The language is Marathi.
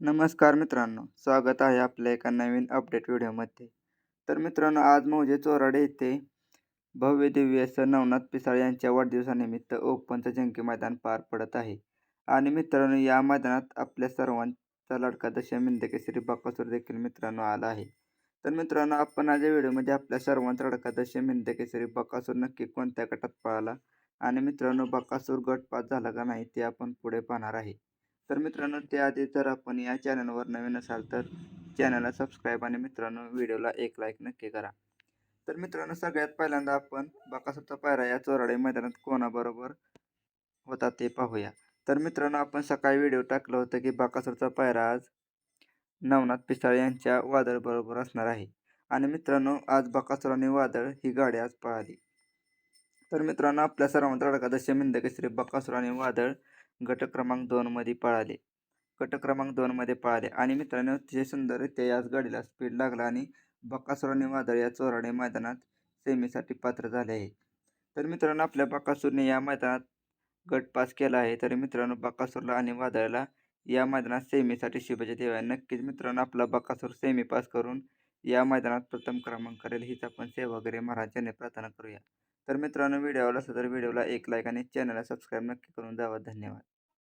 नमस्कार मित्रांनो स्वागत आहे आपल्या एका नवीन अपडेट व्हिडिओमध्ये. तर मित्रांनो आज मौजे चोराडे येथे भव्य दिव्य असं नवनाथ पिसाळ यांच्या वाढदिवसानिमित्त ओपनचं जंकी मैदान पार पडत आहे. आणि मित्रांनो या मैदानात आपल्या सर्वांचा लाडका दशमिंदके श्री बाकासूर देखील मित्रांनो आला आहे. तर मित्रांनो आपण आज या व्हिडिओमध्ये आपल्या सर्वांचा लाडका दशमिंदके श्री बकासूर नक्की कोणत्या गटात पळाला? आणि मित्रांनो बकासूर गट पास झाला का नाही ते आपण पुढे पाहणार आहे. तर मित्रांनो त्याआधी जर आपण या चॅनलवर नवीन असाल तर चॅनलला सबस्क्राईब आणि मित्रांनो व्हिडिओला एक लाईक नक्की करा. तर मित्रांनो सगळ्यात पहिल्यांदा आपण बकासूरचा पायरा या चोराडे मैदानात कोणाबरोबर होता ते पाहूया. तर मित्रांनो आपण सकाळी व्हिडिओ टाकलं होतं की बकासूरचा पायरा आज नवनाथ पिसाळ यांच्या वादळबरोबर असणार आहे. आणि मित्रांनो आज बकासूर आणि वादळ ही गाडी आज पळाली. तर मित्रांनो आपल्या सर्वांचा अडका दशमिंद केसरी बकासूर आणि वादळ गट क्रमांक दोनमध्ये पळाले. गट क्रमांक दोनमध्ये पळाले. आणि मित्रांनो अतिशय सुंदररित्या याच गाडीला स्पीड लागला आणि बकासूर आणि वादळ या चोराडे मैदानात सेमीसाठी पात्र झाले आहे. तर मित्रांनो आपल्या बकासूरने या मैदानात गट पास केला आहे. तरी मित्रांनो बकासूरला आणि वादळाला या मैदानात सेमीसाठी शुभेच्छा देऊया. नक्कीच मित्रांनो आपला बकासूर सेमी पास करून या मैदानात प्रथम क्रमांक करेल. हीच आपण सेवागिरी महाराजांनी प्रार्थना करूया. तर मित्रांनो व्हिडिओ आवडला तर व्हिडिओला एक लाईक आणि चॅनलला सबस्क्राईब नक्की करून द्यावा. धन्यवाद.